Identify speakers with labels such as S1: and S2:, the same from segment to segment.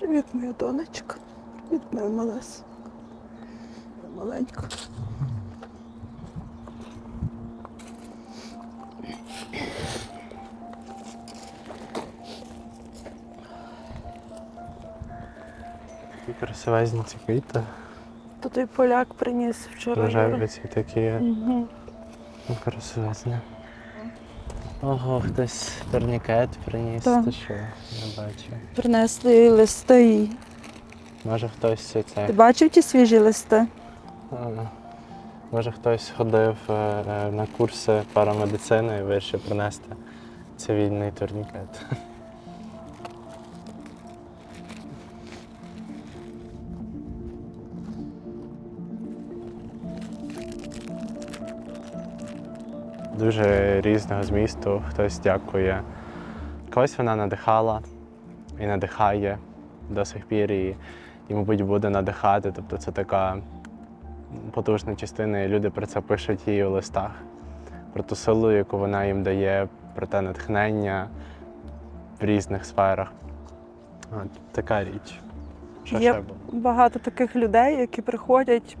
S1: Привіт, моя донечка. Привіт, моя малесенька. Маленька.
S2: Такі красивезні ці квіти.
S1: То той поляк приніс вчора.
S2: Рожеві ці такі
S1: Угу.
S2: красивезні. Ого, хтось турнікет приніс,
S1: Так.
S2: що? Не бачу.
S1: Принесли листи. їй.
S2: Може хтось це.
S1: Ти бачив ті свіжі листи?
S2: Може хтось ходив е, е, на курси парамедицини і вирішив принести цивільний турнікет. Дуже різного змісту. Хтось дякує. Когось вона надихала і надихає до сих пір, і, і мабуть, буде надихати. Тобто це така потужна частина, і люди про це пишуть їй у листах, про ту силу, яку вона їм дає, про те натхнення в різних сферах. От, така річ. Що
S1: Є
S2: ще було?
S1: багато таких людей, які приходять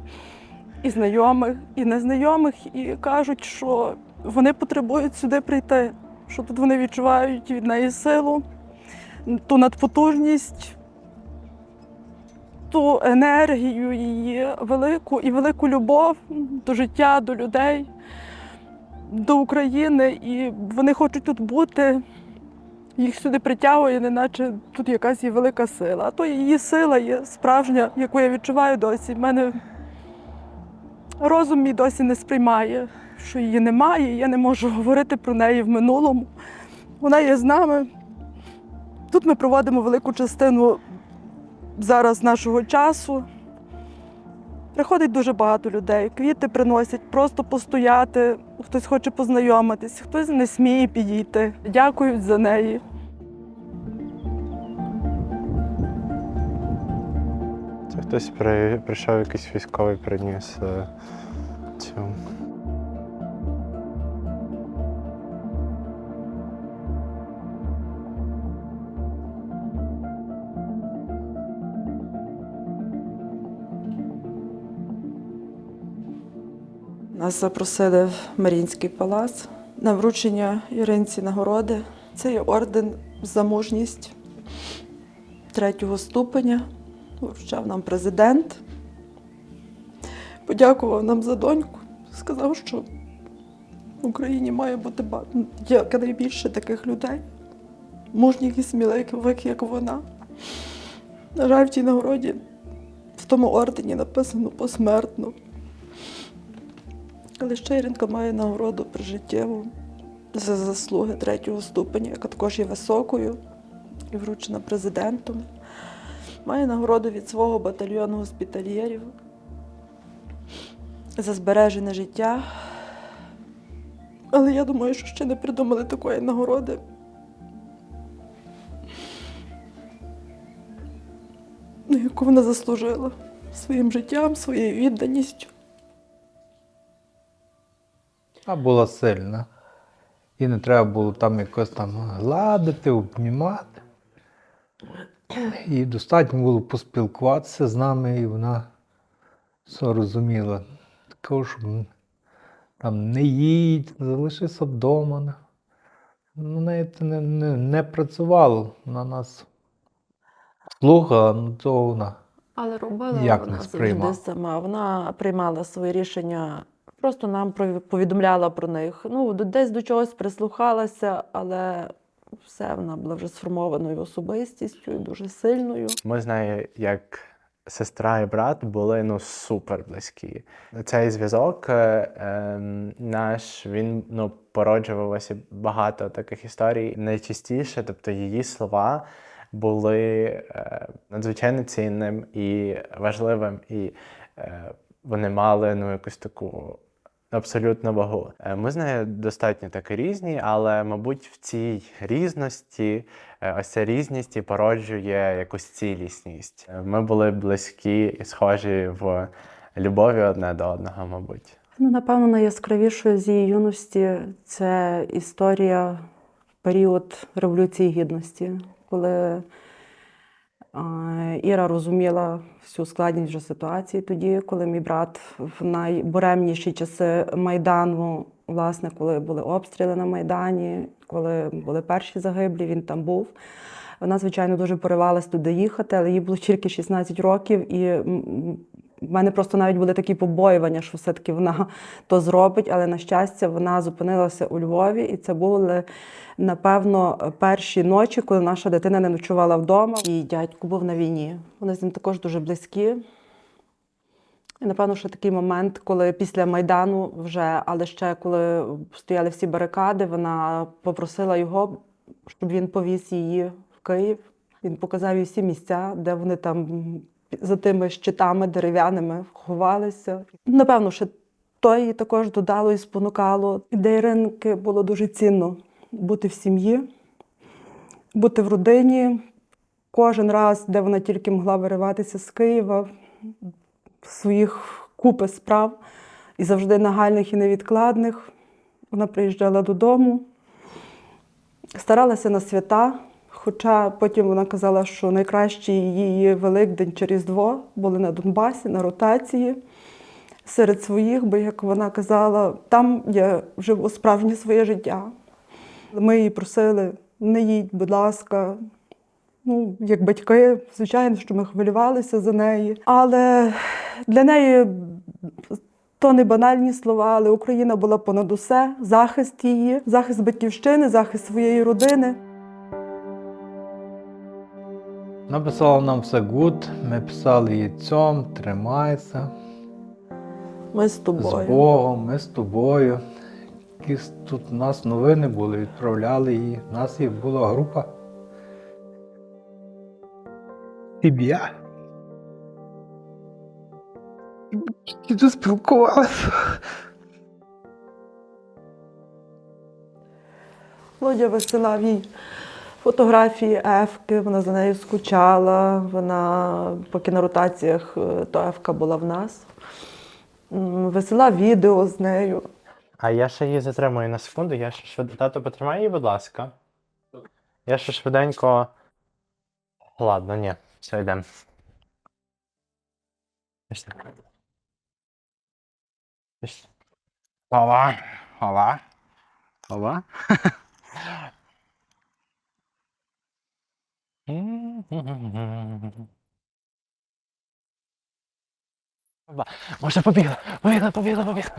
S1: і знайомих, і незнайомих, і кажуть, що вони потребують сюди прийти, що тут вони відчувають від неї силу, ту надпотужність, ту енергію її велику і велику любов до життя, до людей, до України. І вони хочуть тут бути. Їх сюди притягує, неначе тут якась є велика сила. А то її сила є справжня, яку я відчуваю досі. В мене розум мій досі не сприймає, що її немає. Я не можу говорити про неї в минулому. Вона є з нами. Тут ми проводимо велику частину зараз нашого часу. Приходить дуже багато людей. Квіти приносять, просто постояти, хтось хоче познайомитись, хтось не сміє підійти. Дякують за неї.
S2: Це хтось прийшов якийсь військовий, приніс е, цю.
S1: Запросили в Марінський палац на вручення Іринці нагороди. Це є орден за мужність третього ступеня. Вручав нам президент. Подякував нам за доньку. Сказав, що в Україні має бути ба- якнайбільше таких людей, мужніх і сміливих, як вона. На жаль, в тій нагороді в тому ордені написано посмертно. Але ще Іринка має нагороду прижиттєву за заслуги третього ступеня, яка також є високою і вручена президентом. Має нагороду від свого батальйону госпітальєрів за збережене життя. Але я думаю, що ще не придумали такої нагороди. яку вона заслужила своїм життям, своєю відданістю.
S3: А була сильна. І не треба було там якось там гладити, обнімати. І достатньо було поспілкуватися з нами, і вона все розуміла. Такого, що там не їдь, залишися вдома. Ну, неї це не, не, не працювало на нас. Слухала, ну то вона.
S1: Але робила
S3: Як
S1: вона
S3: не
S1: завжди сама. Вона приймала свої рішення, просто нам повідомляла про них. Ну, десь до чогось прислухалася, але все, вона була вже сформованою особистістю, дуже сильною.
S2: Ми з нею як сестра і брат були ну супер близькі. Цей зв'язок е, ем, наш він ну породжувалося багато таких історій. Найчастіше, тобто її слова були е, надзвичайно цінним і важливим, і е, вони мали ну якусь таку. Абсолютно вагу. Е, Ми з нею достатньо таки різні, але, мабуть, в цій різності Е, Ось ця різність і породжує якусь цілісність. Е, Ми були близькі і схожі в любові одне до одного, мабуть.
S1: Ну, напевно, найяскравішою з її юності це історія період Революції Гідності, коли Іра розуміла всю складність вже ситуації тоді, коли мій брат в найбуремніші часи Майдану, власне, коли були обстріли на Майдані, коли були перші загиблі, він там був. Вона, звичайно, дуже поривалась туди їхати, але їй було тільки 16 років, і в мене просто навіть були такі побоювання, що все-таки вона то зробить, але на щастя вона зупинилася у Львові, і це були, напевно, перші ночі, коли наша дитина не ночувала вдома. І дядько був на війні. Вони з ним також дуже близькі. І, напевно, ще такий момент, коли після Майдану вже, але ще коли стояли всі барикади, вона попросила його, щоб він повіз її в Київ. Він показав їй всі місця, де вони там за тими щитами дерев'яними ховалися. Напевно, ще то її також додало і спонукало. Для Іринки було дуже цінно бути в сім'ї, бути в родині. Кожен раз, де вона тільки могла вириватися з Києва, своїх купи справ і завжди нагальних і невідкладних. Вона приїжджала додому, старалася на свята. Хоча потім вона казала, що найкращий її Великдень чи Різдво були на Донбасі, на ротації серед своїх, бо, як вона казала, там я живу справжнє своє життя. Ми її просили, не їдь, будь ласка. Ну, як батьки, звичайно, що ми хвилювалися за неї. Але для неї то не банальні слова, але Україна була понад усе, захист її, захист батьківщини, захист своєї родини.
S3: Написала нам все гуд, ми писали їй цьом, тримайся.
S1: Ми з тобою. З.
S3: Богом, ми з тобою. Якісь тут у нас новини були, відправляли її. У нас їх була група. Сім'я. Діти спілкувалися.
S1: Володя висилав їй фотографії Ефки, вона за нею скучала. Вона, поки на ротаціях, е, то Ефка була в нас. М, Висилав відео з нею.
S2: А я ще її затримую на секунду. Я ще швид... Тато, потримай її, будь ласка. Я ще швиденько. Ладно, ні, все йдемо. Пішли. Ова, ова, ова. Може, побігла, побігла, побігла, побігла.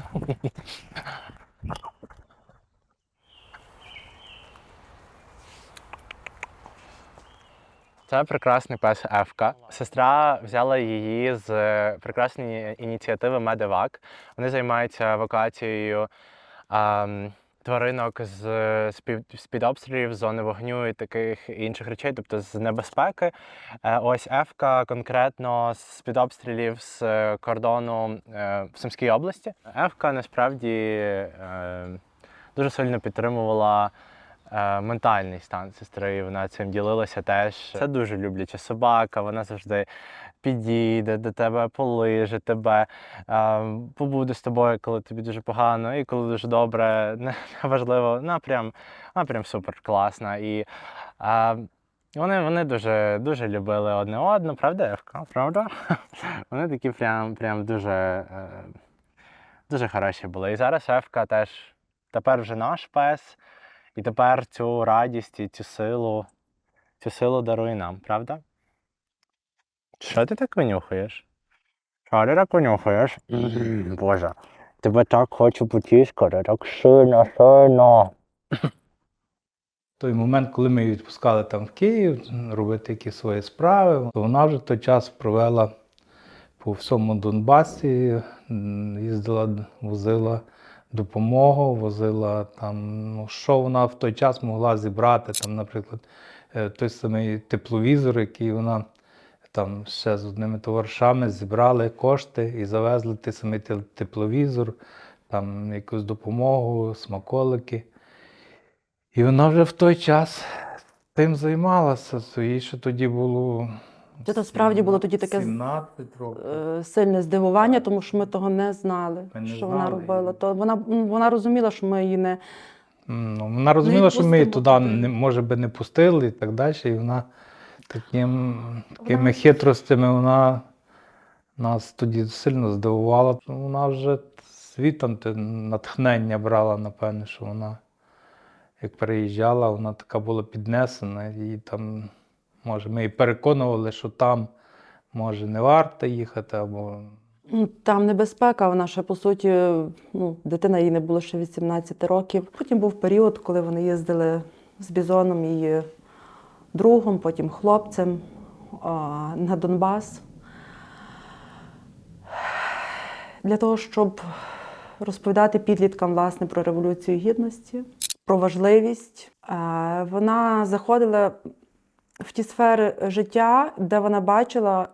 S2: Це прекрасний пес Ефка. Сестра взяла її з е, прекрасної ініціативи Медевак. Вони займаються евакуацією ем, тваринок з, з-під, обстрілів, зони вогню і таких інших речей, тобто з небезпеки. Е, ось Ефка конкретно з-під обстрілів з кордону е, в Сумській області. Ефка насправді е, дуже сильно підтримувала ментальний стан сестри. Вона цим ділилася теж. Це дуже любляча собака. Вона завжди підійде до тебе, полиже тебе, побуде з тобою, коли тобі дуже погано, і коли дуже добре. Не- Неважливо. Вона прям, вона прям супер класна. І е, вони, вони дуже, дуже любили одне одну, правда, Евка? Правда? Вони такі прям, прям дуже, е, дуже хороші були. І зараз Евка теж тепер вже наш пес. І тепер цю радість і цю силу, цю силу дарує нам, правда? Що ти так винюхаєш? Що ти так винюхаєш? Боже, тебе так хочу потішкати, так сильно, сильно.
S3: той момент, коли ми її відпускали там в Київ, робити якісь свої справи, то вона вже той час провела по всьому Донбасі, їздила, возила допомогу, возила там, ну, що вона в той час могла зібрати, там, наприклад, е, той самий тепловізор, який вона там ще з одними товаришами зібрали кошти і завезли той самий тепловізор, там якусь допомогу, смаколики. І вона вже в той час тим займалася. то Їй ще тоді було.
S1: Це насправді було тоді таке
S3: 17 років.
S1: е, сильне здивування, тому що ми того не знали,
S3: Ми не
S1: що вона робила.
S3: її.
S1: То вона, вона розуміла, що ми її не
S3: Ну, вона розуміла, що ми її туди
S1: туди.
S3: не, може би не пустили і так далі. І вона Таким, такими хитростями вона нас тоді сильно здивувала. Вона вже світом натхнення брала, напевне, що вона, як приїжджала, вона така була піднесена. І там, може, ми її переконували, що там, може, не варто їхати, або
S1: Ну, Там небезпека, вона ще по суті, ну, дитина їй не було ще 18 років. Потім був період, коли вони їздили з бізоном її другом, потім хлопцем на Донбас. Для того, щоб розповідати підліткам власне про революцію гідності, про важливість. Е, Вона заходила в ті сфери життя, де вона бачила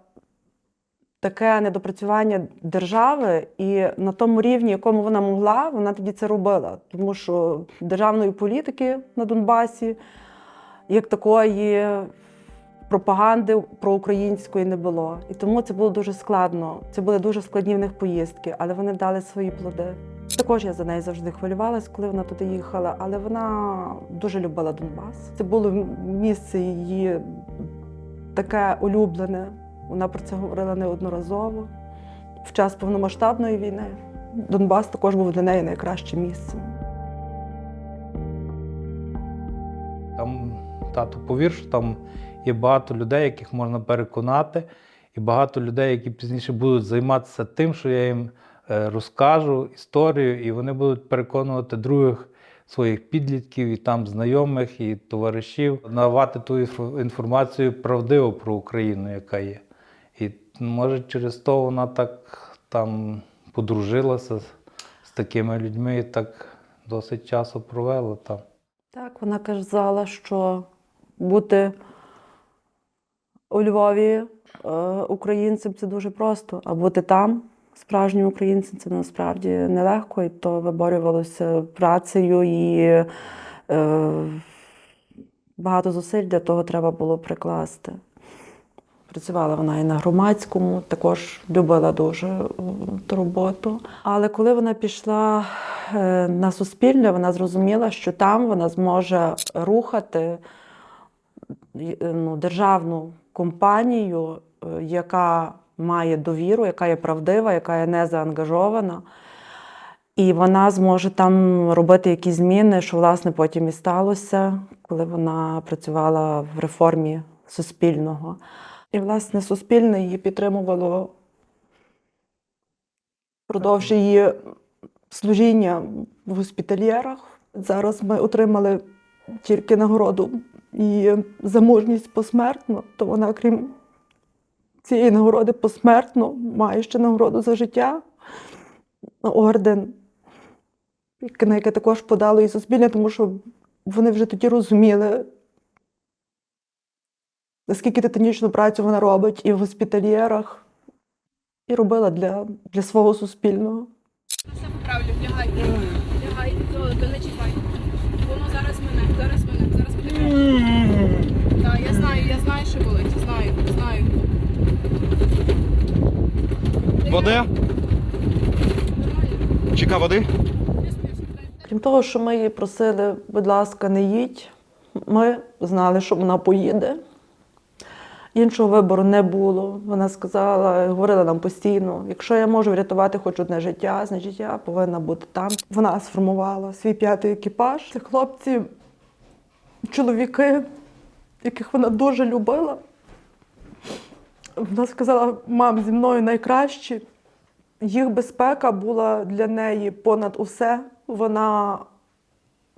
S1: таке недопрацювання держави, і на тому рівні, якому вона могла, вона тоді це робила. Тому що державної політики на Донбасі, як такої пропаганди проукраїнської не було. І тому це було дуже складно. Це були дуже складні в них поїздки, але вони дали свої плоди. Також я за нею завжди хвилювалась, коли вона туди їхала, але вона дуже любила Донбас. Це було місце її таке улюблене. Вона про це говорила неодноразово. В час повномасштабної війни Донбас також був для неї найкращим місцем.
S3: Тату, повір, що там є багато людей, яких можна переконати, і багато людей, які пізніше будуть займатися тим, що я їм е, розкажу історію, і вони будуть переконувати других своїх підлітків, і там знайомих, і товаришів, надавати ту інформацію правдиву про Україну, яка є. І може через то вона так там подружилася з, такими людьми і так досить часу провела там.
S1: Так, вона казала, що бути у Львові е, українцем це дуже просто, а бути там справжнім українцем це насправді нелегко, і то виборювалося працею і е, багато зусиль для того треба було прикласти. Працювала вона і на громадському, також любила дуже е, ту роботу. Але коли вона пішла е, на суспільне, вона зрозуміла, що там вона зможе рухати ну, державну компанію, е, яка має довіру, яка є правдива, яка є не заангажована. І вона зможе там робити якісь зміни, що власне потім і сталося, коли вона працювала в реформі суспільного. І, власне, суспільне її підтримувало впродовж її служіння в госпітальєрах. Зараз ми отримали тільки нагороду і за мужність посмертно, то вона, крім цієї нагороди посмертно, має ще нагороду за життя, орден, на яке також подало і суспільне, тому що вони вже тоді розуміли, наскільки титанічну працю вона робить і в госпітальєрах, і робила для, для свого суспільного.
S4: Все поправлю, лягай. Лягай, то не чіпай. Воно зараз мене, зараз мене. Так, я знаю, я знаю, що болить, знаю, знаю.
S5: Води? Чека води?
S1: Крім того, що ми її просили, будь ласка, не їдь, ми знали, що вона поїде. Іншого вибору не було. Вона сказала, говорила нам постійно: якщо я можу врятувати хоч одне життя, значить я повинна бути там. Вона сформувала свій п'ятий екіпаж. Це хлопці, чоловіки, яких вона дуже любила. Вона сказала, мам, зі мною найкращі. Їх безпека була для неї понад усе. Вона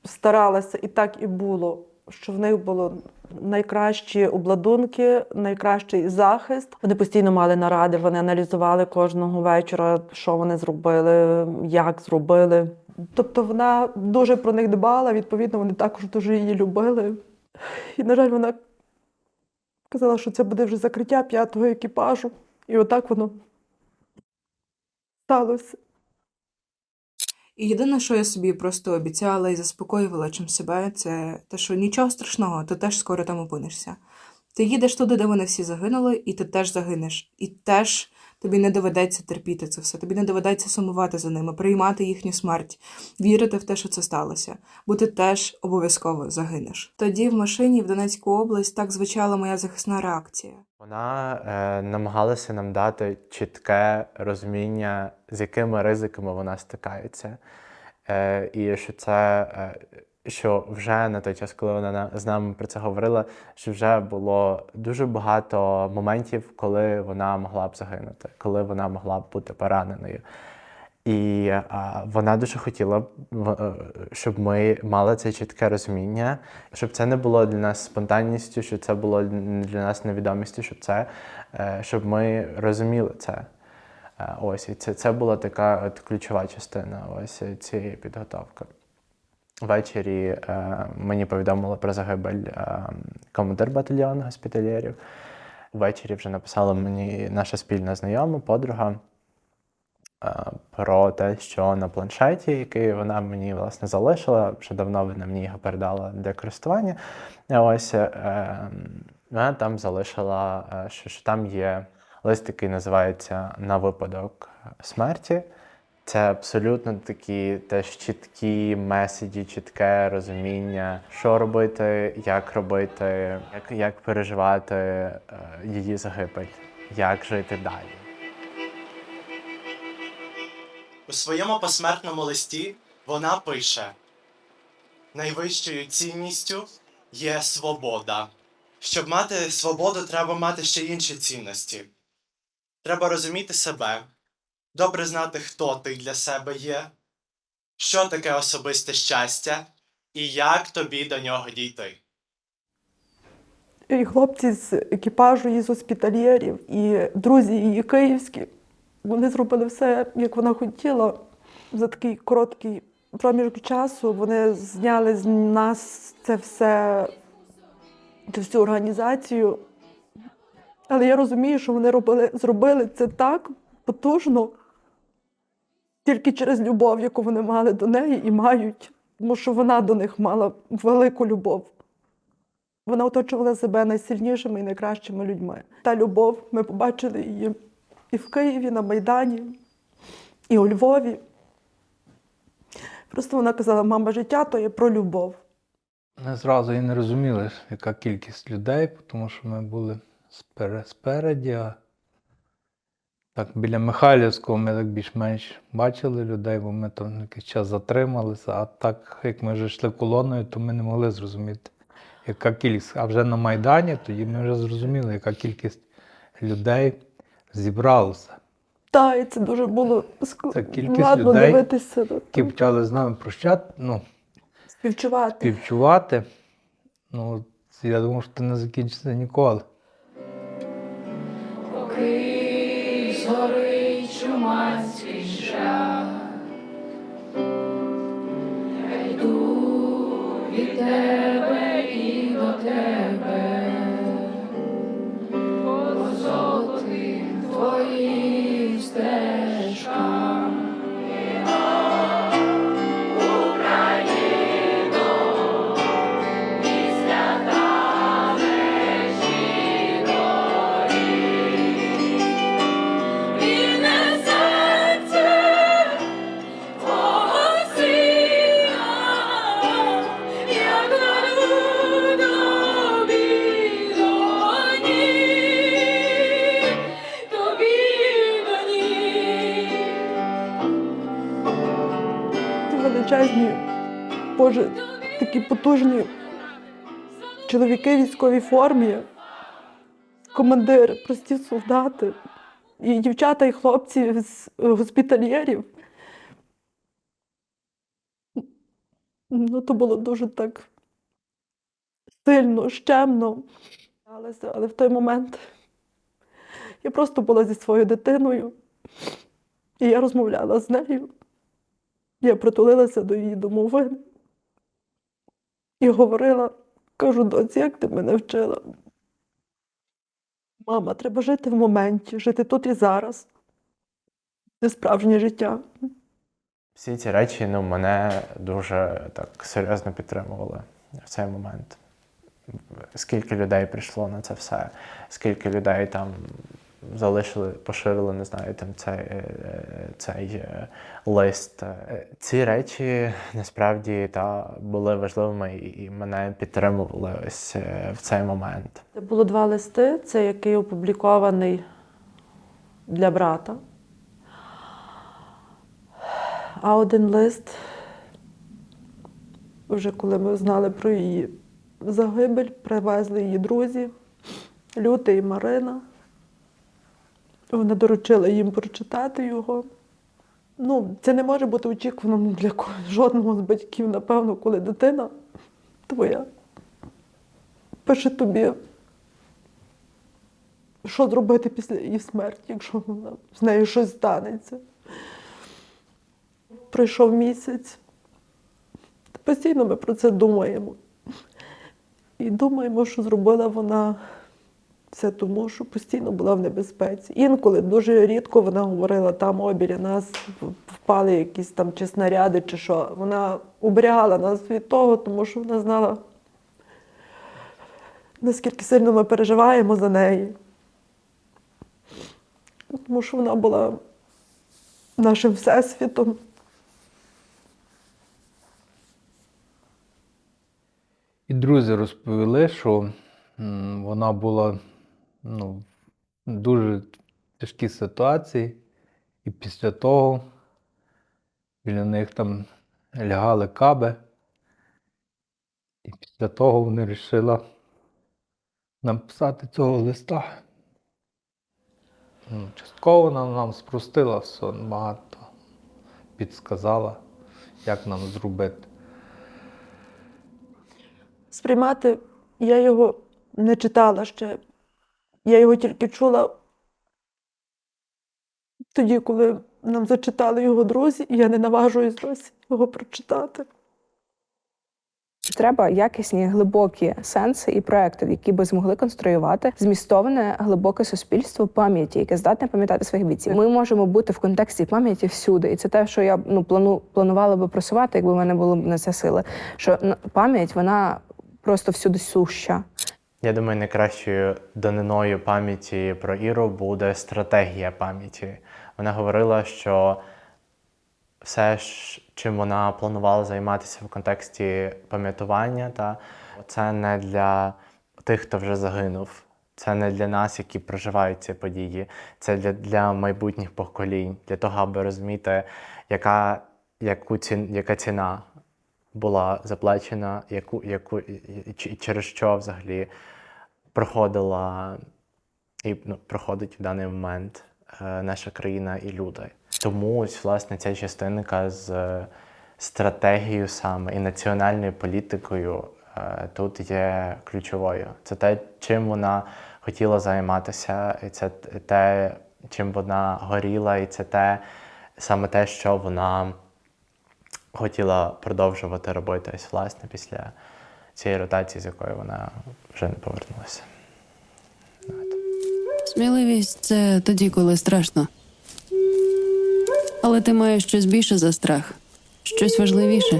S1: старалася, і так і було, що в них було найкращі обладунки, найкращий захист. Вони постійно мали наради, вони аналізували кожного вечора, що вони зробили, як зробили. Тобто вона дуже про них дбала, відповідно, вони також дуже її любили. І, на жаль, вона казала, що це буде вже закриття п'ятого екіпажу. І отак воно сталося.
S6: І єдине, що я собі просто обіцяла і заспокоювала чим себе, це те, що нічого страшного, ти теж скоро там опинишся. Ти їдеш туди, де вони всі загинули, і ти теж загинеш. І теж Тобі не доведеться терпіти це все, тобі не доведеться сумувати за ними, приймати їхню смерть, вірити в те, що це сталося, бо ти теж обов'язково загинеш. Тоді в машині в Донецьку область так звучала моя захисна реакція.
S2: Вона е, намагалася нам дати чітке розуміння, з якими ризиками вона стикається. Е, і що це, е, що вже на той час, коли вона на- з нами про це говорила, що вже було дуже багато моментів, коли вона могла б загинути, коли вона могла б бути пораненою. І а, вона дуже хотіла, е, щоб ми мали це чітке розуміння, щоб це не було для нас спонтанністю, щоб це було для нас невідомістю, щоб це, е, щоб ми розуміли це. Е, Ось і це, це була така от ключова частина ось цієї підготовки. Ввечері е, мені повідомили про загибель е, командир батальйону госпітальєрів. Ввечері вже написала мені наша спільна знайома, подруга е, про те, що на планшеті, який вона мені власне залишила, вже давно вона мені його передала для користування. Ось вона там залишила, що, що там є лист, який називається На випадок смерті. Це абсолютно такі теж чіткі меседжі, чітке розуміння, що робити, як робити, як, як переживати е, її загибель, як жити далі.
S5: У своєму посмертному листі вона пише: найвищою цінністю є свобода. Щоб мати свободу, треба мати ще інші цінності. Треба розуміти себе, добре знати, хто ти для себе є, що таке особисте щастя і як тобі до нього дійти.
S1: І хлопці з екіпажу, і з госпітальєрів, і друзі її київські. Вони зробили все, як вона хотіла. За такий короткий проміжок часу вони зняли з нас це все, цю всю організацію. Але я розумію, що вони робили, зробили це так потужно, тільки через любов, яку вони мали до неї і мають, тому що вона до них мала велику любов. Вона оточувала себе найсильнішими і найкращими людьми. Та любов, ми побачили її і в Києві, на Майдані, і у Львові. Просто вона казала, мама, життя то є про любов.
S3: Ми зразу і не розуміли, яка кількість людей, тому що ми були спереді, а так біля Михайлівського ми так більш-менш бачили людей, бо ми там якийсь час затрималися, а так як ми вже йшли колоною, то ми не могли зрозуміти, яка кількість. А вже на Майдані тоді ми вже зрозуміли, яка кількість людей зібралося.
S1: Та, і це дуже було складно
S3: людей,
S1: дивитися,
S3: Які почали з нами прощати, ну,
S1: співчувати.
S3: співчувати. Ну, я думав, що це не закінчиться ніколи.
S4: Згорить чумацький шлях, я йду від
S1: потужні чоловіки військовій формі, командири, прості солдати, і дівчата, і хлопці з госпітальєрів. Ну, то було дуже так сильно, щемно. Але, але в той момент я просто була зі своєю дитиною, і я розмовляла з нею. Я притулилася до її домовини і говорила, кажу, доці, як ти мене вчила? Мама, треба жити в моменті, жити тут і зараз. Це справжнє життя.
S2: Всі ці речі ну, мене дуже так серйозно підтримували в цей момент. Скільки людей прийшло на це все, скільки людей там залишили, поширили, не знаю, там цей, е, е, цей е, лист. Ці речі насправді та були важливими і мене підтримували ось в цей момент.
S1: Це було два листи. Це який опублікований для брата. А один лист, вже коли ми знали про її загибель, привезли її друзі, Люти і Марина. Вони доручили їм прочитати його. Ну, це не може бути очікуваним для жодного з батьків, напевно, коли дитина твоя пише тобі що зробити після її смерті, якщо вона, з нею щось станеться. Пройшов місяць. Постійно ми про це думаємо. І думаємо, що зробила вона це тому, що постійно була в небезпеці. Інколи дуже рідко вона говорила, там о, біля нас впали якісь там чи снаряди, чи що. Вона оберігала нас від того, тому що вона знала, наскільки сильно ми переживаємо за неї. Тому що вона була нашим всесвітом.
S3: І друзі розповіли, що вона була ну, дуже тяжкій ситуації, і після того біля них там лягали каби. І після того вони вирішили написати цього листа. Ну, Частково вона нам спростила все багато, підсказала, як нам зробити.
S1: Сприймати я його не читала ще. Я його тільки чула тоді, коли нам зачитали його друзі, і я не наважуюсь досі його прочитати.
S7: Треба якісні глибокі сенси і проекти, які би змогли конструювати змістоване глибоке суспільство пам'яті, яке здатне пам'ятати своїх бійців. Ми можемо бути в контексті пам'яті всюди, і це те, що я ну плану планувала би просувати, якби в мене було на це сили. Що пам'ять вона просто всюди суща.
S2: Я думаю, найкращою даниною пам'яті про Іру буде стратегія пам'яті. Вона говорила, що все, чим вона планувала займатися в контексті пам'ятування, та це не для тих, хто вже загинув. Це не для нас, які проживають ці події. Це для, для майбутніх поколінь, для того, аби розуміти, яка, яку ці, яка ціна була заплачена, яку, яку, і- через що взагалі проходила і ну, проходить в даний момент е, наша країна і люди. Тому ось власне ця частинка з е, стратегією саме і національною політикою е, тут є ключовою. Це те, чим вона хотіла займатися, і це те, чим вона горіла, і це те саме те, що вона хотіла продовжувати робити ось власне після цієї ротації, з якої вона вже не повернулася.
S8: Сміливість це тоді, коли страшно. Але ти маєш щось більше за страх, щось важливіше.